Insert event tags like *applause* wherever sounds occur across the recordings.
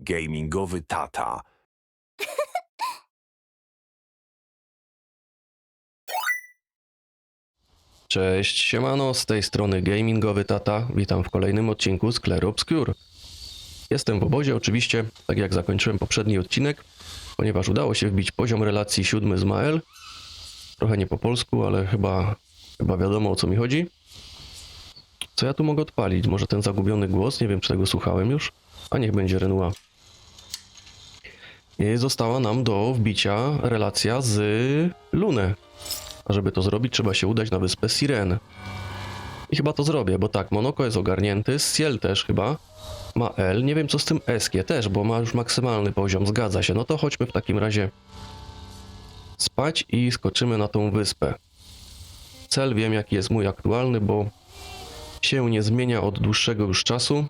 Gamingowy tata. *laughs* Cześć, siemano, z tej strony Gamingowy Tata. Witam w kolejnym odcinku z Obscure. Jestem w obozie oczywiście, tak jak zakończyłem poprzedni odcinek, ponieważ udało się wbić poziom relacji siódmy z Mael. Trochę nie po polsku, ale chyba, chyba wiadomo o co mi chodzi. Co ja tu mogę odpalić? Może ten zagubiony głos? Nie wiem, czy tego słuchałem już. A niech będzie Renua. Została nam do wbicia relacja z Lunę. A żeby to zrobić, trzeba się udać na wyspę Siren. I chyba to zrobię, bo tak, Monoko jest ogarnięty, Ciel też chyba. Ma L, nie wiem co z tym Eskie też, bo ma już maksymalny poziom, zgadza się. No to chodźmy w takim razie spać i skoczymy na tą wyspę. Cel wiem jaki jest mój aktualny, bo się nie zmienia od dłuższego już czasu.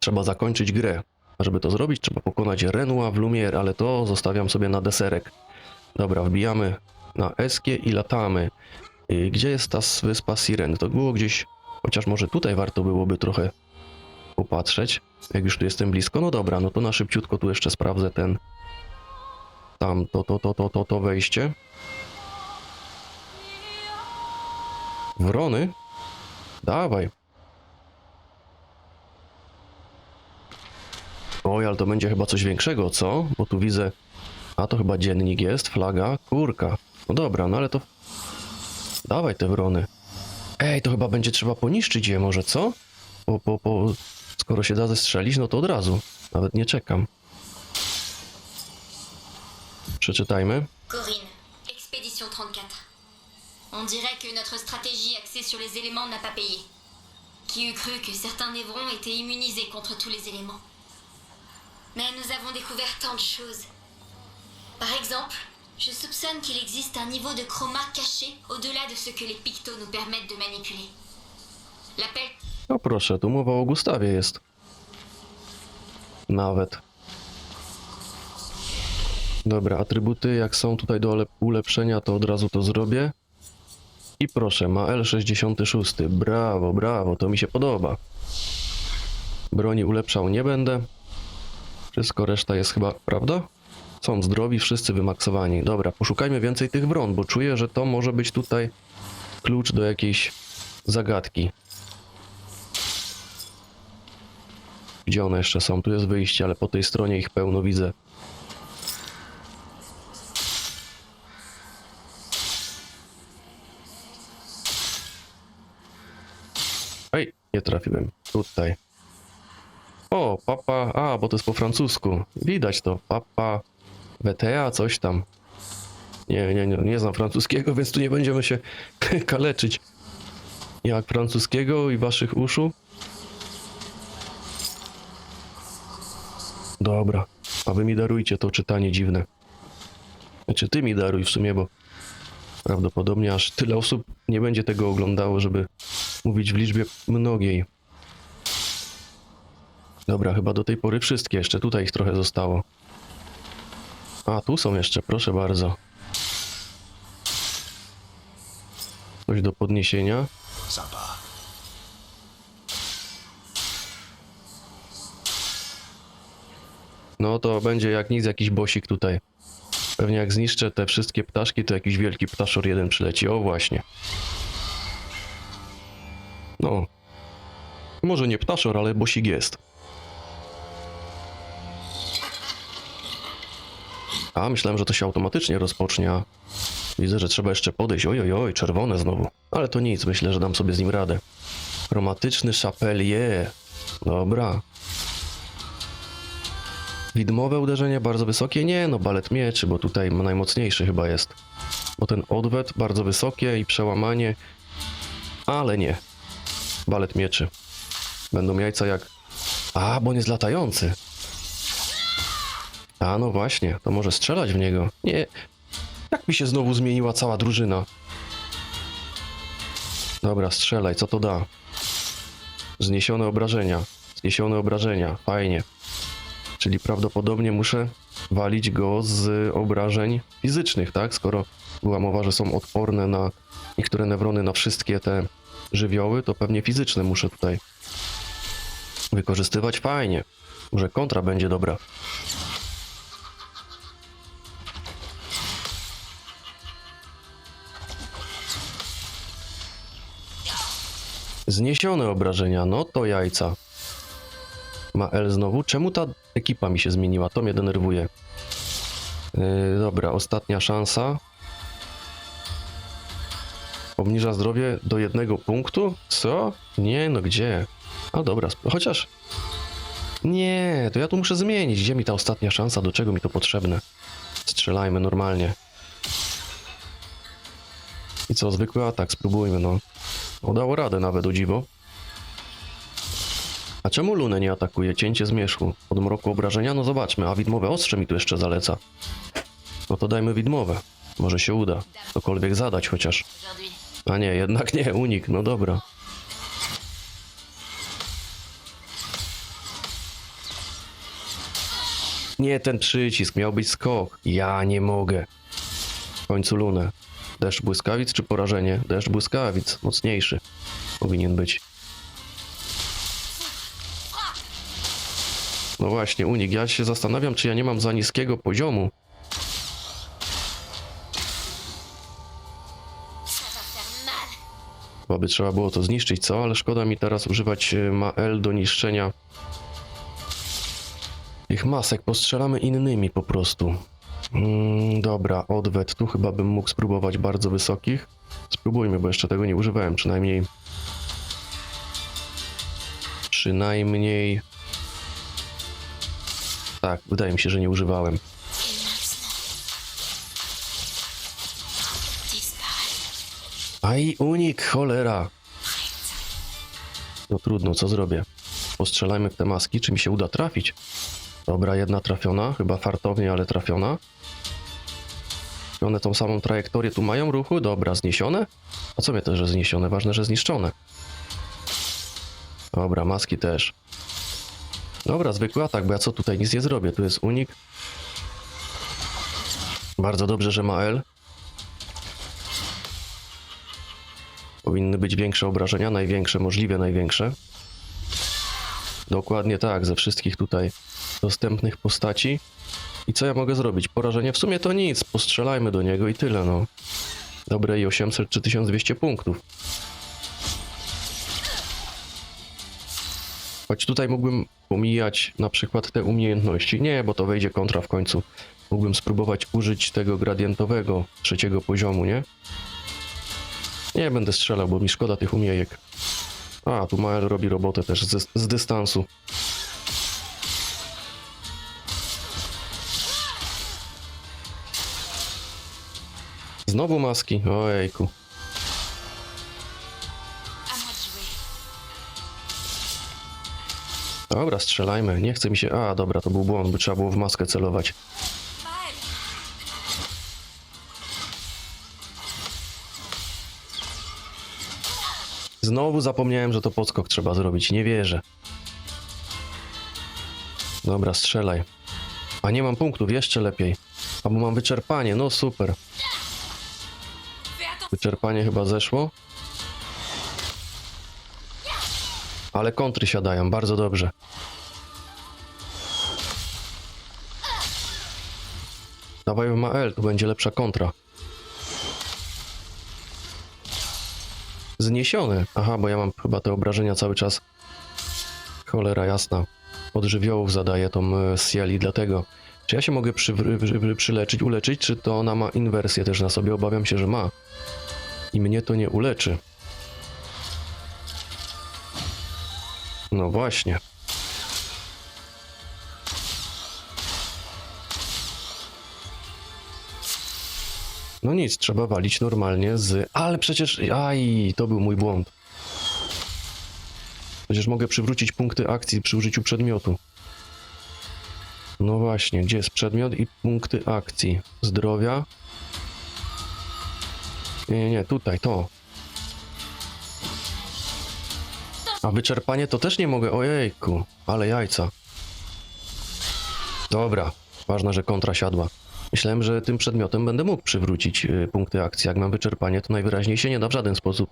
Trzeba zakończyć grę. A żeby to zrobić, trzeba pokonać Renua w Lumière, ale to zostawiam sobie na deserek. Dobra, wbijamy na Eskie i latamy. Y, Gdzie jest ta wyspa Siren? To było gdzieś, chociaż może tutaj warto byłoby trochę popatrzeć. Jak już tu jestem blisko, no dobra, no to na szybciutko tu jeszcze sprawdzę ten tam, to, to, to, to, to, to wejście. Wrony? Dawaj. Oj, ale to będzie chyba coś większego, co? Bo tu widzę a to chyba dziennik jest, flaga, kurka. No dobra, no ale to. Dawaj te wrony. Ej, to chyba będzie trzeba poniszczyć je może, co? Po, po, po... Skoro się da zestrzelić, no to od razu. Nawet nie czekam. Przeczytajmy. Corinne, Expédition 34. On dirait que notre stratégie axée sur les éléments n'a pas payé. Qui eût cru que certains névrons étaient immunisés contre tous les éléments Mais nous avons découvert tant de choses. Par exemple, je soupçonne qu'il existe un niveau de chroma caché au-delà de ce que les pictos nous permettent de manipuler. L'appel O proszę, tu mowa o Gustawie jest. Nawet. Dobra, atrybuty jak są tutaj do ulepszenia, to od razu to zrobię. I proszę, ma L66. Brawo, brawo, to mi się podoba. Broni ulepszał nie będę. Wszystko reszta jest chyba, prawda? Są zdrowi, wszyscy wymaksowani. Dobra, poszukajmy więcej tych wron, bo czuję, że to może być tutaj klucz do jakiejś zagadki. Gdzie one jeszcze są? Tu jest wyjście, ale po tej stronie ich pełno widzę. Ej, nie trafiłem. Tutaj. O, papa. A, bo to jest po francusku. Widać to. Papa. WTA, coś tam. Nie, nie, nie, nie znam francuskiego, więc tu nie będziemy się *laughs* kaleczyć. Jak francuskiego i waszych uszu. Dobra, a wy mi darujcie to czytanie dziwne. Znaczy ty mi daruj w sumie, bo prawdopodobnie aż tyle osób nie będzie tego oglądało, żeby mówić w liczbie mnogiej. Dobra, chyba do tej pory wszystkie, jeszcze tutaj ich trochę zostało. A, tu są jeszcze, proszę bardzo. Coś do podniesienia. No to będzie jak nic jakiś bosik tutaj. Pewnie jak zniszczę te wszystkie ptaszki, to jakiś wielki ptaszor jeden przyleci. O właśnie. No. Może nie ptaszor, ale bosik jest. A, myślałem, że to się automatycznie rozpocznie, widzę, że trzeba jeszcze podejść. Oj, oj, oj, czerwone znowu. Ale to nic, myślę, że dam sobie z nim radę. Chromatyczny chapelier. Dobra. Widmowe uderzenie bardzo wysokie? Nie, no balet mieczy, bo tutaj najmocniejszy chyba jest. Bo ten odwet bardzo wysokie i przełamanie. Ale nie. Balet mieczy. Będą jajca jak... A, bo on jest latający. A, no właśnie, to może strzelać w niego. Nie. Jak mi się znowu zmieniła cała drużyna? Dobra, strzelaj, co to da? Zniesione obrażenia. Zniesione obrażenia, fajnie. Czyli prawdopodobnie muszę walić go z obrażeń fizycznych, tak? Skoro była mowa, że są odporne na niektóre newrony, na wszystkie te żywioły, to pewnie fizyczne muszę tutaj wykorzystywać fajnie. Może kontra będzie dobra. Zniesione obrażenia, no to jajca. Ma L znowu. Czemu ta ekipa mi się zmieniła? To mnie denerwuje. Yy, dobra, ostatnia szansa. Obniża zdrowie do jednego punktu? Co? Nie, no gdzie? A dobra, chociaż. Nie, to ja tu muszę zmienić. Gdzie mi ta ostatnia szansa? Do czego mi to potrzebne? Strzelajmy normalnie. I co, zwykły atak, spróbujmy, no. Udało radę nawet, o dziwo. A czemu Lunę nie atakuje? Cięcie zmierzchu. Od mroku obrażenia? No zobaczmy, a widmowe ostrze mi tu jeszcze zaleca. No to dajmy widmowe. Może się uda. Cokolwiek zadać chociaż. A nie, jednak nie, unik, no dobra. Nie, ten przycisk, miał być skok. Ja nie mogę. W końcu lunę. Deszcz błyskawic czy porażenie? Deszcz błyskawic, mocniejszy. Powinien być. No właśnie, unik. Ja się zastanawiam, czy ja nie mam za niskiego poziomu. Chyba by trzeba było to zniszczyć, co? Ale szkoda mi teraz używać e, ma L do niszczenia tych masek. Postrzelamy innymi po prostu. Mm, dobra, odwet. Tu chyba bym mógł spróbować bardzo wysokich. Spróbujmy, bo jeszcze tego nie używałem. Przynajmniej... Przynajmniej... Tak, wydaje mi się, że nie używałem. Aj, unik, cholera! No trudno, co zrobię? Postrzelajmy w te maski, czy mi się uda trafić? Dobra, jedna trafiona, chyba fartownie, ale trafiona. Czy one tą samą trajektorię tu mają ruchu? Dobra, zniesione? A co mnie też, że zniesione? Ważne, że zniszczone. Dobra, maski też. Dobra, zwykły atak, bo ja co tutaj nic nie zrobię. Tu jest unik. Bardzo dobrze, że ma L. Powinny być większe obrażenia, największe, możliwie największe. Dokładnie tak, ze wszystkich tutaj dostępnych postaci. I co ja mogę zrobić? Porażenie? W sumie to nic, postrzelajmy do niego i tyle, no. Dobre i 800 czy 1200 punktów. Choć tutaj mógłbym pomijać na przykład te umiejętności. Nie, bo to wejdzie kontra w końcu. Mógłbym spróbować użyć tego gradientowego trzeciego poziomu, nie? Nie będę strzelał, bo mi szkoda tych umiejek. A, tu Mael robi robotę też z, z dystansu. Znowu maski? Ojejku. Dobra, strzelajmy. Nie chce mi się... A, dobra, to był błąd, by trzeba było w maskę celować. Znowu zapomniałem, że to podskok trzeba zrobić. Nie wierzę. Dobra, strzelaj. A nie mam punktów, jeszcze lepiej. Albo mam wyczerpanie, no super. Wyczerpanie chyba zeszło. Ale kontry siadają, bardzo dobrze. Dawaj ma L, tu będzie lepsza kontra. Zniesiony. Aha, bo ja mam chyba te obrażenia cały czas. Cholera jasna. Od żywiołów zadaję tą e, Ciel i dlatego. Czy ja się mogę przy, przy, przyleczyć, uleczyć, czy to ona ma inwersję też na sobie? Obawiam się, że ma. I mnie to nie uleczy. No właśnie. No nic, trzeba walić normalnie z... Ale przecież... Aj, to był mój błąd. Przecież mogę przywrócić punkty akcji przy użyciu przedmiotu. No właśnie, gdzie jest przedmiot i punkty akcji? Zdrowia. Nie, nie, nie, tutaj, to. A wyczerpanie to też nie mogę, ojejku, ale jajca. Dobra, ważne, że kontra siadła. Myślałem, że tym przedmiotem będę mógł przywrócić y, punkty akcji. Jak mam wyczerpanie, to najwyraźniej się nie da w żaden sposób.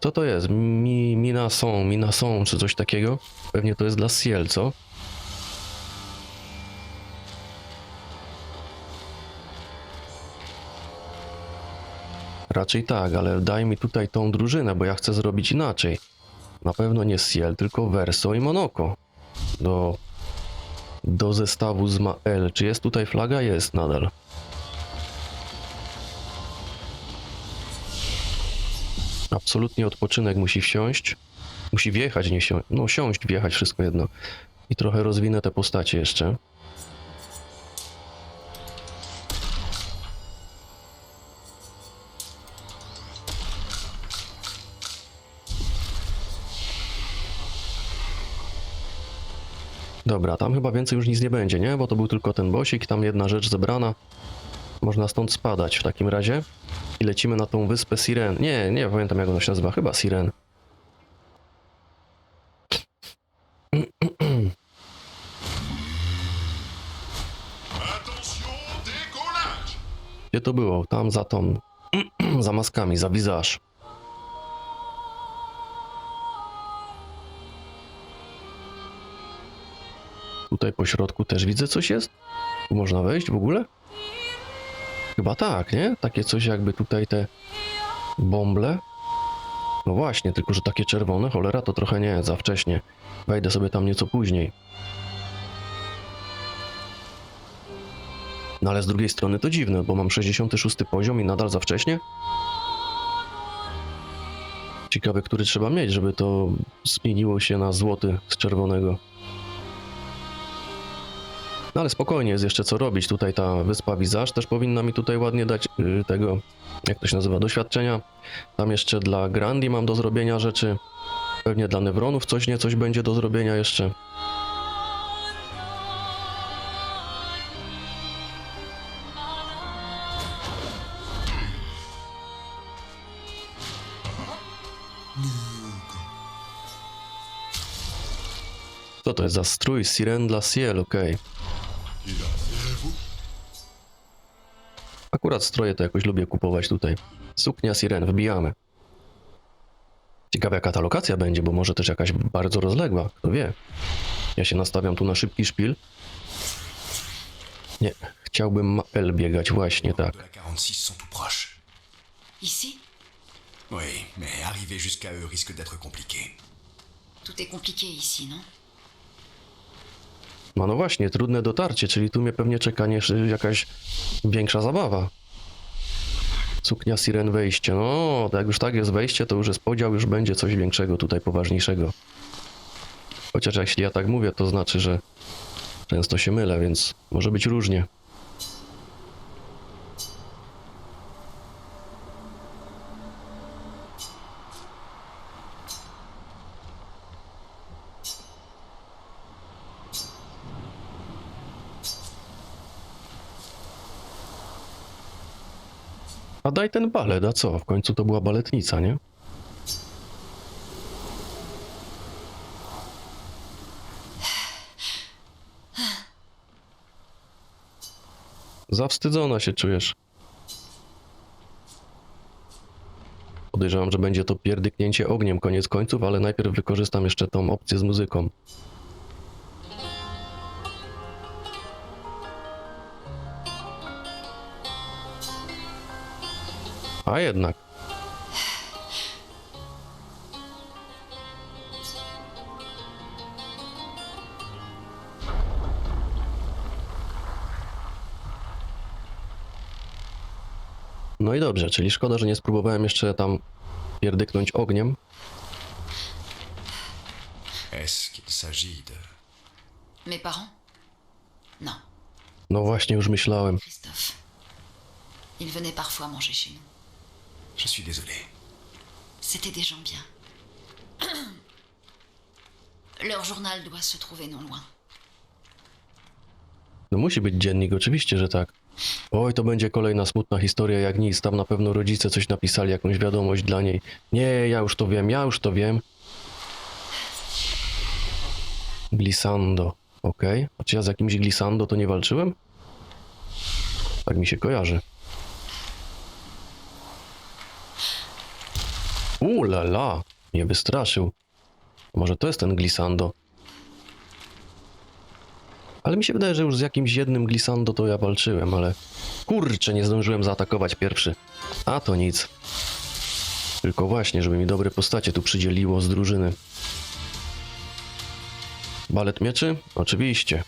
Co to jest? Mi, mina są, mina są, czy coś takiego? Pewnie to jest dla Ciel, co? Raczej tak, ale daj mi tutaj tą drużynę, bo ja chcę zrobić inaczej. Na pewno nie Ciel, tylko Verso i Monoko. Do, do zestawu z Mael. Czy jest tutaj flaga? Jest nadal. Absolutnie odpoczynek musi wsiąść. Musi wjechać, nie siąść. No siąść, wjechać, wszystko jedno. I trochę rozwinę te postacie jeszcze. Dobra, tam chyba więcej już nic nie będzie, nie? Bo to był tylko ten bosik, tam jedna rzecz zebrana. Można stąd spadać w takim razie. I lecimy na tą wyspę Siren. Nie, nie pamiętam jak ona się nazywa, chyba Siren. Gdzie to było? Tam za tą... *clears throat* za maskami, za wizaż. Tutaj po środku też widzę coś jest? Tu można wejść w ogóle? Chyba tak, nie? Takie coś jakby tutaj te bąble. No właśnie, tylko że takie czerwone, cholera, to trochę nie, za wcześnie. Wejdę sobie tam nieco później. No ale z drugiej strony to dziwne, bo mam 66 poziom i nadal za wcześnie. Ciekawe, który trzeba mieć, żeby to zmieniło się na złoty z czerwonego. No ale spokojnie, jest jeszcze co robić. Tutaj ta wyspa Wizaż też powinna mi tutaj ładnie dać yy, tego, jak to się nazywa, doświadczenia. Tam jeszcze dla Grandi mam do zrobienia rzeczy. Pewnie dla Nevronów coś nie coś będzie do zrobienia jeszcze. Co to jest za strój? Siren dla Ciel, okej. Akurat stroje to jakoś lubię kupować tutaj. Suknia Siren, wbijamy. Ciekawe jaka ta lokacja będzie, bo może też jakaś bardzo rozległa, kto wie. Ja się nastawiam tu na szybki szpil. Nie, chciałbym L biegać, właśnie tak. De la 46 sont tout proches. Ici, Oui, mais arriver jusqu'à eux risque d'être compliqué. tout est compliqué ici, non No no właśnie, trudne dotarcie, czyli tu mnie pewnie czeka nie, jakaś większa zabawa. Suknia Siren wejście. No, jak już tak jest wejście, to już jest podział, już będzie coś większego tutaj, poważniejszego. Chociaż jeśli ja tak mówię, to znaczy, że często się mylę, więc może być różnie. A daj ten balet, a co? W końcu to była baletnica, nie? Zawstydzona się czujesz. Podejrzewam, że będzie to pierdyknięcie ogniem koniec końców, ale najpierw wykorzystam jeszcze tą opcję z muzyką. A jednak. No i dobrze, czyli szkoda, że nie spróbowałem jeszcze tam pierdyknąć ogniem. Est-ce qu'il s'agit de... Mes parents Non, No właśnie, już myślałem. Christophe. Ils venaient parfois manger chez nous. Je suis désolé. C'étaient des gens bien. *clears throat* Leur journal doit se trouver non loin. No musi być dziennik, oczywiście, że tak. Oj, to będzie kolejna smutna historia jak nic. Tam na pewno rodzice coś napisali, jakąś wiadomość dla niej. Nie, ja już to wiem, ja już to wiem. Glissando, okej. A czy ja z jakimś glissando to nie walczyłem? Tak mi się kojarzy. Ulala, mnie wystraszył. Może to jest ten glissando. Ale mi się wydaje, że już z jakimś jednym glissando to ja walczyłem, ale... Kurczę, nie zdążyłem zaatakować pierwszy. A to nic. Tylko właśnie, żeby mi dobre postacie tu przydzieliło z drużyny. Balet mieczy? Oczywiście.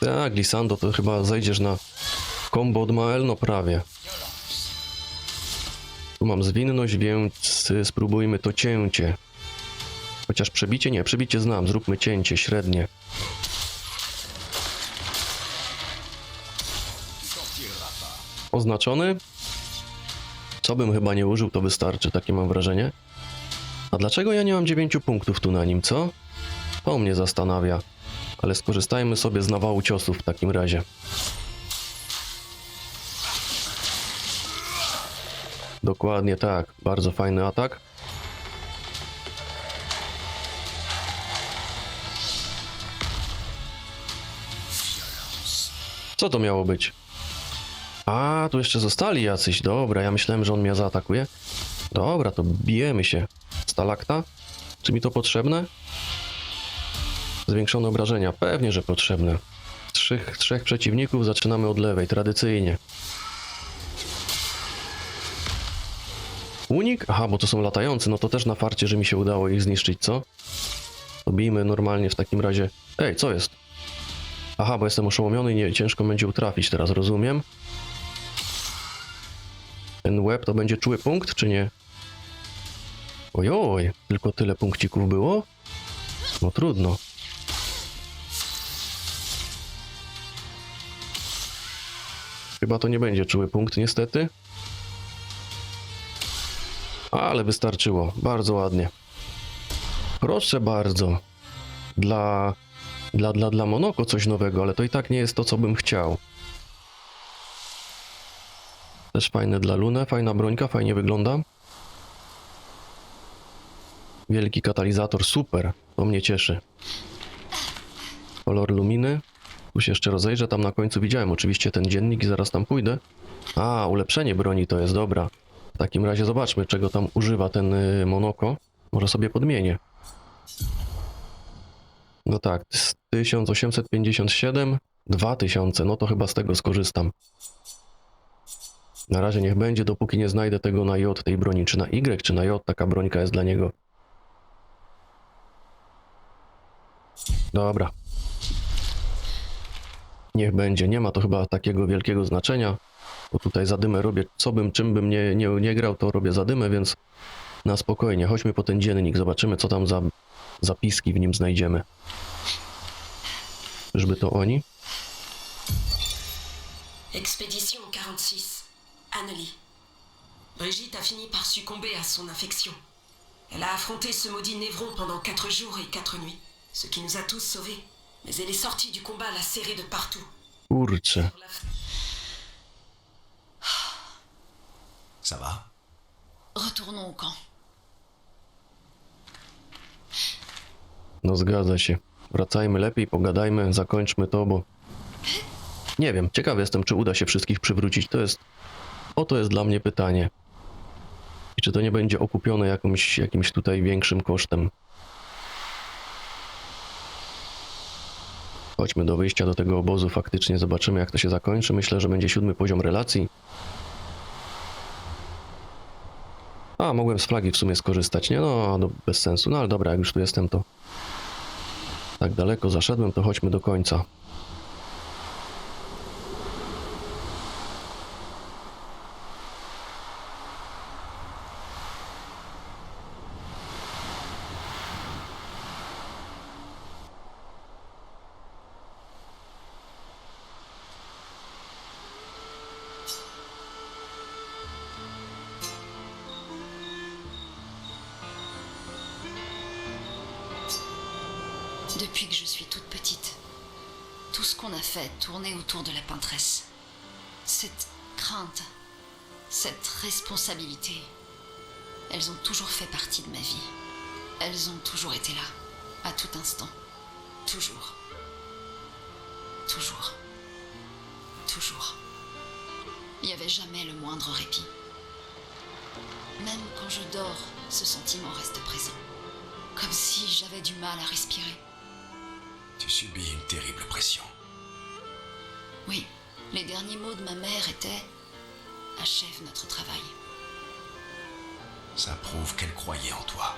Tak, Glissando, to chyba zejdziesz na combo od Mael, no prawie. Tu mam zwinność, więc spróbujmy to cięcie. Chociaż przebicie? Nie, przebicie znam. Zróbmy cięcie średnie. Oznaczony? Co bym chyba nie użył, to wystarczy, takie mam wrażenie. A dlaczego ja nie mam 9 punktów tu na nim, co? To mnie zastanawia. Ale skorzystajmy sobie z nawału ciosów w takim razie. Dokładnie tak. Bardzo fajny atak. Co to miało być? A, tu jeszcze zostali jacyś. Dobra, ja myślałem, że on mnie zaatakuje. Dobra, to bijemy się. Stalakta? Czy mi to potrzebne? Zwiększone obrażenia. Pewnie, że potrzebne. Trzech, trzech przeciwników zaczynamy od lewej, tradycyjnie. Unik? Aha, bo to są latający, no to też na farcie, że mi się udało ich zniszczyć, co? Bijmy normalnie w takim razie. Ej, co jest? Aha, bo jestem oszołomiony i nie, ciężko będzie utrafić teraz, rozumiem. Ten łeb to będzie czuły punkt, czy nie? Ojoj, tylko tyle punkcików było? No trudno. Chyba to nie będzie czuły punkt, niestety. Ale wystarczyło. Bardzo ładnie. Proszę bardzo. Dla, dla, dla, dla Monoko coś nowego, ale to i tak nie jest to, co bym chciał. Też fajne dla Lunę, fajna brońka, fajnie wygląda. Wielki katalizator, super, to mnie cieszy. Kolor luminy. Tu się jeszcze rozejrzę, tam na końcu widziałem oczywiście ten dziennik i zaraz tam pójdę. A, ulepszenie broni to jest, dobra. W takim razie zobaczmy, czego tam używa ten y, Monoko. Może sobie podmienię. No tak, z 1857, 2000, no to chyba z tego skorzystam. Na razie niech będzie, dopóki nie znajdę tego na J tej broni, czy na Y, czy na J taka brońka jest dla niego. Dobra. Niech będzie, nie ma to chyba takiego wielkiego znaczenia, bo tutaj zadymę robię, co bym, czym bym nie, nie, nie grał, to robię zadymę, więc na spokojnie. Chodźmy po ten dziennik, zobaczymy co tam za zapiski w nim znajdziemy. Czyżby to oni? Expédition 46. Annelie. Brigitte a fini par succomber à son infection. Elle a affronté ce maudit Névron pendant quatre jours et quatre nuits, ce qui nous a tous sauvés. Mais elle est sortie du combat lacérée de partout. Kurczę. Sur la f- Ça va Retournons au camp. No zgadza się. Wracajmy lepiej, pogadajmy, zakończmy to, bo... Nie wiem, ciekawy jestem, czy uda się wszystkich przywrócić. To jest... Oto jest dla mnie pytanie. I czy to nie będzie okupione jakimś, jakimś tutaj większym kosztem? Chodźmy do wyjścia do tego obozu, faktycznie zobaczymy jak to się zakończy. Myślę, że będzie siódmy poziom relacji. Mogłem z flagi w sumie skorzystać, nie? No, no bez sensu. No ale dobra, jak już tu jestem, to tak daleko zaszedłem, to chodźmy do końca. Suis toute petite, tout ce qu'on a fait tournait autour de la peintresse. Cette crainte, cette responsabilité, elles ont toujours fait partie de ma vie. Elles ont toujours été là, à tout instant. Toujours. Toujours. toujours. Il n'y avait jamais le moindre répit. Même quand je dors, ce sentiment reste présent. Comme si j'avais du mal à respirer. Tu subis une terrible pression. Oui, les derniers mots de ma mère étaient Achève notre travail. Ça prouve qu'elle croyait en toi.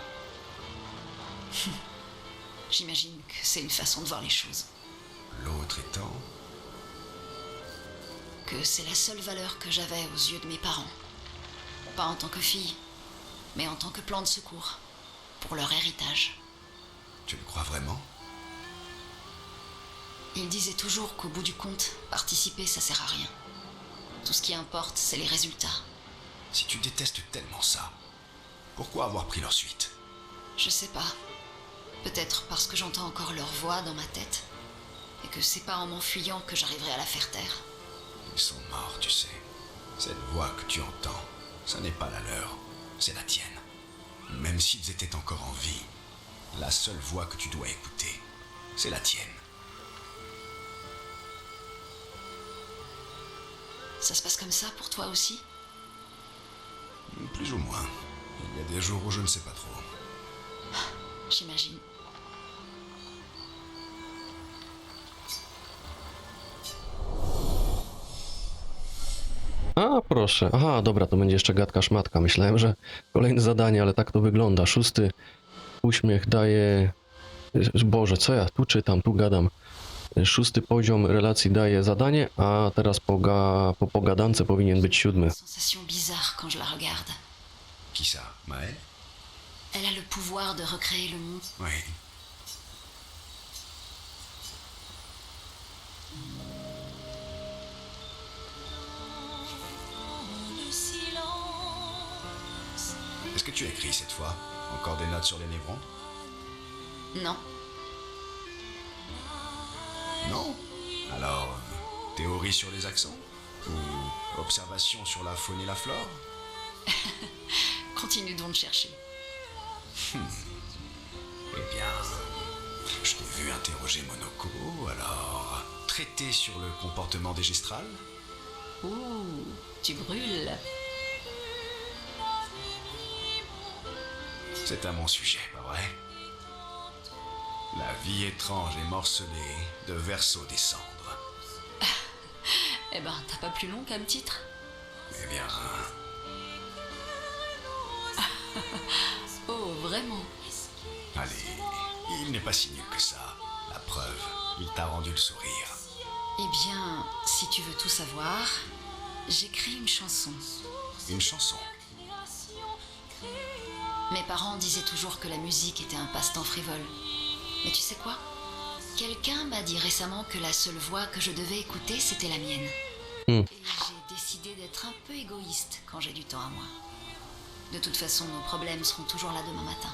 J'imagine que c'est une façon de voir les choses. L'autre étant... Que c'est la seule valeur que j'avais aux yeux de mes parents. Pas en tant que fille, mais en tant que plan de secours. Pour leur héritage. Tu le crois vraiment? Ils disaient toujours qu'au bout du compte, participer, ça sert à rien. Tout ce qui importe, c'est les résultats. Si tu détestes tellement ça, pourquoi avoir pris leur suite? Je sais pas. Peut-être parce que j'entends encore leur voix dans ma tête. Et que c'est pas en m'enfuyant que j'arriverai à la faire taire. Ils sont morts, tu sais. Cette voix que tu entends, ça n'est pas la leur, c'est la tienne. Même s'ils étaient encore en vie, la seule voix que tu dois écouter, c'est la tienne. Ça se passe comme ça pour toi aussi Plus ou moins. Il y a des jours où je ne sais pas trop. J'imagine. A, proszę. Aha, dobra, to będzie jeszcze gadka szmatka. Myślałem, że kolejne zadanie, ale tak to wygląda. Szósty uśmiech daje... Boże, co ja tu czytam, tu gadam. Szósty poziom relacji daje zadanie, a teraz po, ga... po pogadance powinien być siódmy. Sensation bizarre quand je la regarde. Qui ça Maël Elle a le pouvoir de recréer le monde. Oui. Est-ce que tu écris cette fois Encore des notes sur les névrons Non, Non. Alors, théorie sur les accents Ou observation sur la faune et la flore? *laughs* Continue donc de chercher. Eh bien, je t'ai vu interroger Monoko, alors traiter sur le comportement des gestrales Ouh, tu brûles. C'est à mon sujet, pas vrai? La vie étrange et morcelée de Verseau des cendres. Eh ben, t'as pas plus long comme titre? Eh bien, Oh, vraiment allez, il n'est pas si nul que ça. La preuve, il t'a rendu le sourire. Eh bien, si tu veux tout savoir, j'écris une chanson. Une chanson? Mes parents disaient toujours que la musique était un passe-temps frivole. Mais tu sais quoi? Quelqu'un m'a dit récemment que la seule voix que je devais écouter, c'était la mienne. Et j'ai décidé d'être un peu égoïste quand j'ai du temps à moi. De toute façon, nos problèmes seront toujours là demain matin.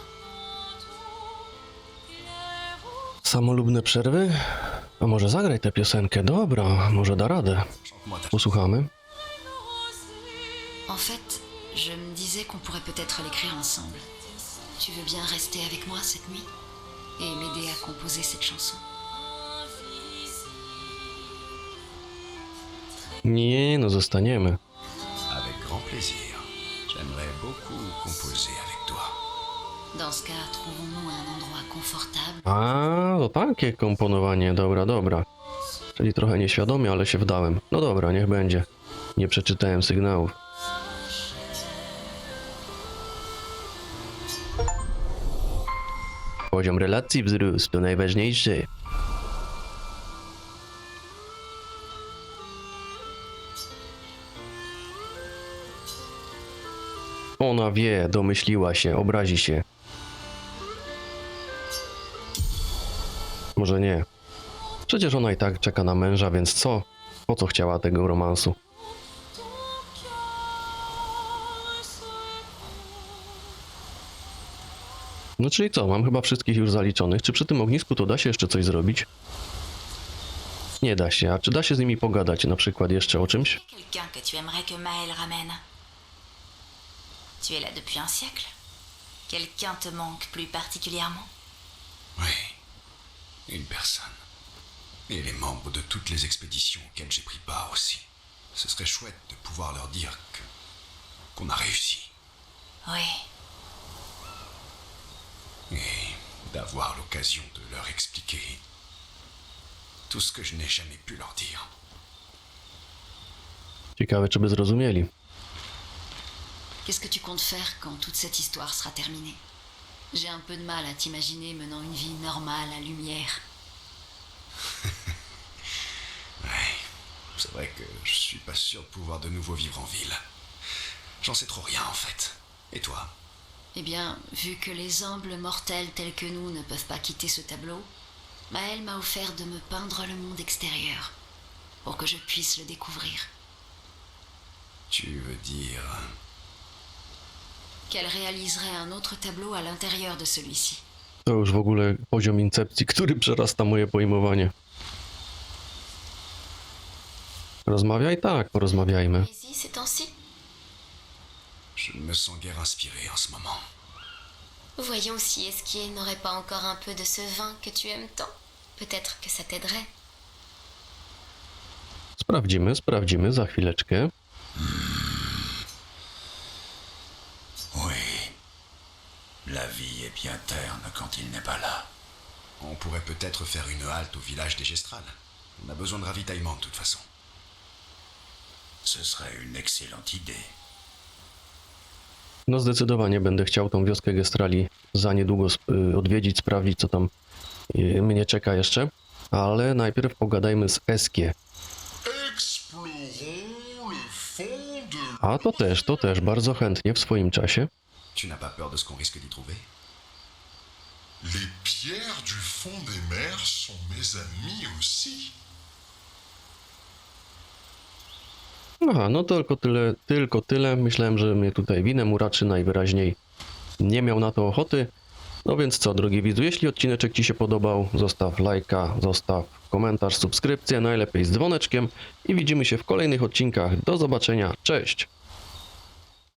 Samolubne przerwy? A może zagraj tę piosenkę? Dobra, może da radę. Posłuchamy. En fait, je me disais qu'on pourrait peut-être l'écrire ensemble. Tu veux bien rester avec moi cette nuit? Et m'aider à composer cette chanson Nie, no zostaniemy. Avec grand plaisir. J'aimerais beaucoup composer avec toi. Dans ce cas, trouvons-nous un endroit confortable. A, to takie komponowanie, dobra, dobra. Czyli trochę nieświadomie, ale się wdałem. No dobra, niech będzie. Nie przeczytałem sygnałów. Poziom relacji wzrósł, to najważniejsze. Ona wie, domyśliła się, obrazi się. Może nie. Przecież ona i tak czeka na męża, więc co? Po co chciała tego romansu? No czyli co, mam chyba wszystkich już zaliczonych. Czy przy tym ognisku to da się jeszcze coś zrobić? Nie da się. A czy da się z nimi pogadać na przykład jeszcze o czymś? Tu es là depuis un siècle Quelqu'un te manque plus particulièrement Oui. Une personne. Et les membres de toutes les expéditions auxquelles j'ai pris part aussi. Ce serait chouette de pouvoir leur dire que qu'on a réussi. Oui. Et d'avoir l'occasion de leur expliquer tout ce que je n'ai jamais pu leur dire. Ciekawe, czy by zrozumieli. Qu'est-ce que tu comptes faire quand toute cette histoire sera terminée? J'ai un peu de mal à t'imaginer menant une vie normale à lumière. *laughs* Ouais, c'est vrai que je suis pas sûr de pouvoir de nouveau vivre en ville. J'en sais trop rien en fait. Et toi? Eh bien, vu que les humbles mortels tels que nous ne peuvent pas quitter ce tableau, Maëlle m'a offert de me peindre le monde extérieur, pour que je puisse le découvrir. Tu veux dire... Qu'elle réaliserait un autre tableau à l'intérieur de celui-ci. To już w ogóle poziom incepcji, który przerasta moje pojmowanie. Rozmawiaj tak, porozmawiajmy. Je ne me sens guère inspiré en ce moment. Voyons si Esquier n'aurait pas encore un peu de ce vin que tu aimes tant. Peut-être que ça t'aiderait. Sprawdzimy, sprawdzimy za chwileczkę. Oui. La vie est bien terne quand il n'est pas là. On pourrait peut-être faire une halte au village des Gestrales. On a besoin de ravitaillement de toute façon. Ce serait une excellente idée. No zdecydowanie będę chciał tą wioskę Gestrali za niedługo y, odwiedzić, sprawdzić co tam y, mnie czeka jeszcze. Ale najpierw pogadajmy z Eskie. A to też, to też bardzo chętnie w swoim czasie. Tu n'as pas peur de ce qu'on risque d'y trouver Les pierres du fond des mers sont mes amis aussi. Aha, no tylko tyle, tylko tyle. Myślałem, że mnie tutaj winem uraczy najwyraźniej. Nie miał na to ochoty. No więc co, drogi widzu, jeśli odcineczek Ci się podobał, zostaw lajka, zostaw komentarz, subskrypcję, najlepiej z dzwoneczkiem i widzimy się w kolejnych odcinkach. Do zobaczenia, cześć!